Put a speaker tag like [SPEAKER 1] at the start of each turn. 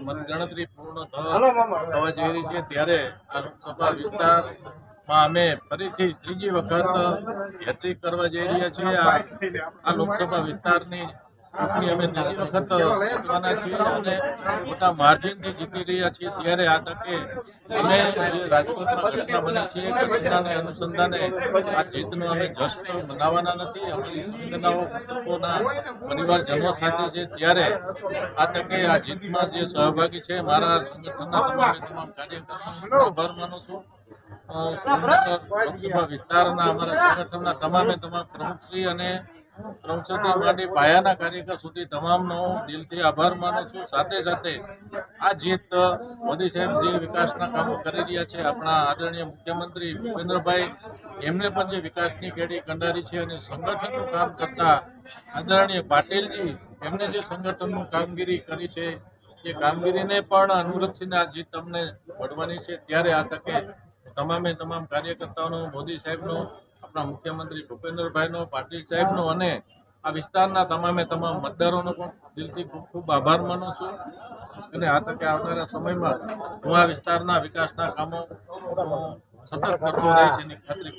[SPEAKER 1] મતગણતરી પૂર્ણ થવા જઈ રહી છે ત્યારે આ લોકસભા વિસ્તારમાં અમે ફરીથી ત્રીજી વખત હેટ્રિક કરવા જઈ રહ્યા છીએ. આ લોકસભા વિસ્તારની ચૂંટણી અમે ત્રીજી વખત જીતવાના છીએ અને મોટા માર્જિનથી જીતી રહ્યા છીએ, ત્યારે આ તકે અમે રાજકોટમાં ઘટના બની છે ઘટનાને અનુસંધાને આ જીતનો અમે જશ્ન મનાવવાના નથી, અમારી સંવેદનાઓ મૃતકોના પરિવારજનો સાથે છે, ત્યારે આ તકે આ જીતમાં જે સહભાગી છે, મારા સંગઠનના તમામે તમામ કાર્યકર્તાઓનો આભાર માનું છું. લોકસભા વિસ્તારના અમારા સંગઠનના તમામે તમામ પ્રમુખશ્રી અને પ્રમુખશ્રી માંડી પાયાના કાર્યકર સુધી તમામનો દિલથી આભાર માનું છું. સાથે સાથે આ જીત મોદી સાહેબ જે વિકાસના કામો કરી રહ્યા છે. આપણા આદરણીય મુખ્યમંત્રી ભૂપેન્દ્રભાઈ, એમને પણ જે વિકાસની કેડી કંડારી છે અને સંગઠનનું કામ કરતા આદરણીય પાટીલજી, એમને જે સંગઠનનું કામગીરી કરી છે, એ કામગીરીને પણ અનુલક્ષીને આ જીત તમને મળવાની છે. ત્યારે આ તકે તમામે તમામ કાર્યકર્તાઓનો, મોદી સાહેબનો આપણા મુખ્યમંત્રી ભૂપેન્દ્રભાઈનો, પાટીલ સાહેબનો અને આ વિસ્તારના તમામે તમામ મતદારોનો પણ દિલથી ખૂબ ખૂબ આભાર માનું છું અને આ તકે આવનારા સમયમાં હું આ વિસ્તારના વિકાસના કામો સતત કરતો રહીશ એની ખાતરી.